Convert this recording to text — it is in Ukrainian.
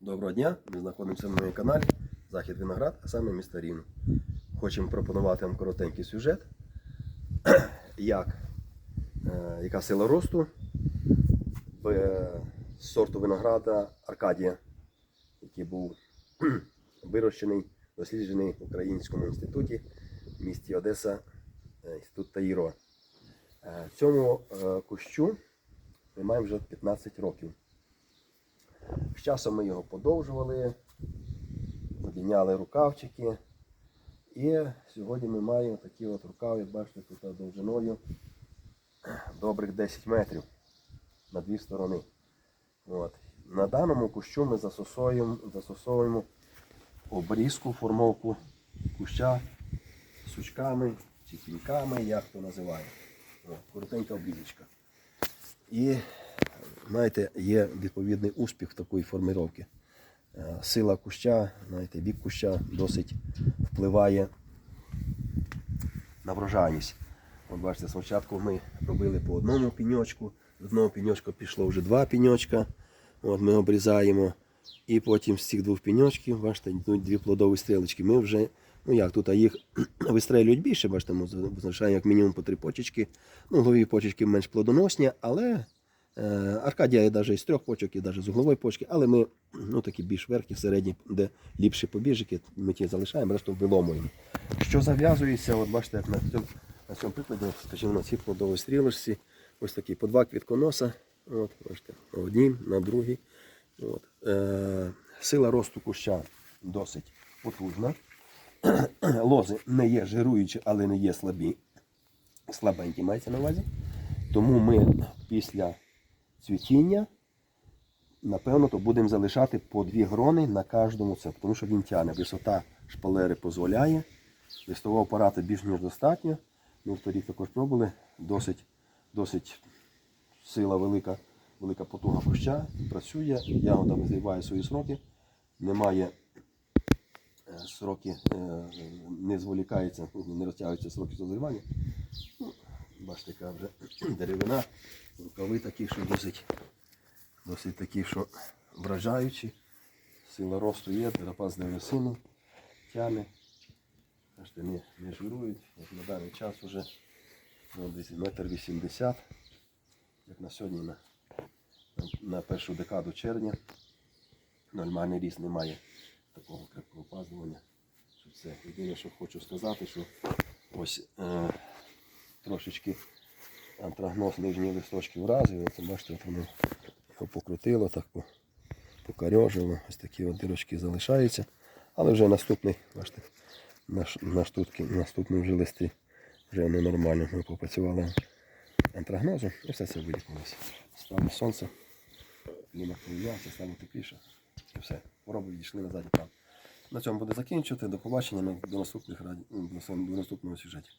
Доброго дня! Ми знаходимося на моєму каналі Захід Виноград, а саме місто Рівне. Хочемо пропонувати вам коротенький сюжет, як, е, яка сила росту в е, сорту винограда Аркадія, який був вирощений, досліджений в Українському інституті в місті Одеса, е, інститут Таїро. Е, Цьому е, кущу ми маємо вже 15 років. З часом ми його подовжували, підняли рукавчики. І сьогодні ми маємо такі от рукави, бачите, тут довжиною добрих 10 метрів на дві сторони. От. На даному кущу ми застосовуємо, застосовуємо обрізку, формовку куща сучками чи кільками, як хто називає. Коротенька обрізочка. І знаєте, є відповідний успіх такої формировки. Е, Сила куща, знаєте, вік куща досить впливає на врожайність. От бачите, спочатку ми робили по одному піньочку, з одного піньочка пішло вже два піньочка. От ми обрізаємо. І потім з цих двох піньочків, бачите, йдуть дві плодові стрілочки. Ми вже, ну як, тут а їх вистрелюють більше, бачите, ми залишаємо як мінімум по три почечки. Ну, голові почечки менш плодоносні, але Аркадія є навіть із трьох почок, і навіть з углової почки, але ми ну, такі більш верхні, середні, де ліпші побіжики, ми ті залишаємо, решту виломуємо. Що зав'язується, от бачите, як на цьому, на цьому прикладі, скажімо, на цій плодовій стрілочці, ось такі по два квітконоса, от, бачите, на одній, на другій. От. Е, сила росту куща досить потужна. Лози не є жируючі, але не є слабі. Слабенькі мається на увазі. Тому ми після цвітіння, напевно, то будемо залишати по дві грони на кожному це, тому що він тягне. Висота шпалери дозволяє. Листового апарату більш ніж достатньо. Ми в торік також пробували. Досить, досить сила велика, велика потуга куща. Працює, ягода визріває свої сроки. Немає е, сроки, е, не зволікається, не розтягуються сроки созрівання. Ну, Бачите, яка вже деревина, рукави такі, що досить, досить такі, що вражаючі. Сила росту є, запас древесини тяне. Бачите, не, не жирують. От на даний час вже ну, десь метр вісімдесят, як на сьогодні, на, на, на першу декаду червня. Нормальний ріст немає такого крепкого опаздування. Це. Єдине, що хочу сказати, що ось е, трошечки антрагноз нижні листочки вразив. Оце бачите, от воно його покрутило, так по- покарьожило. Ось такі от дирочки залишаються. Але вже наступний, бачите, наш, наш тут, наступний вже листи вже воно нормально. Ми попрацювали антрагнозом і все це вилікувалося. Стало сонце, клімат помінявся, стало тепліше. І все. Хвороби відійшли на задній план. На цьому буде закінчувати. До побачення до наступних до наступного сюжетів.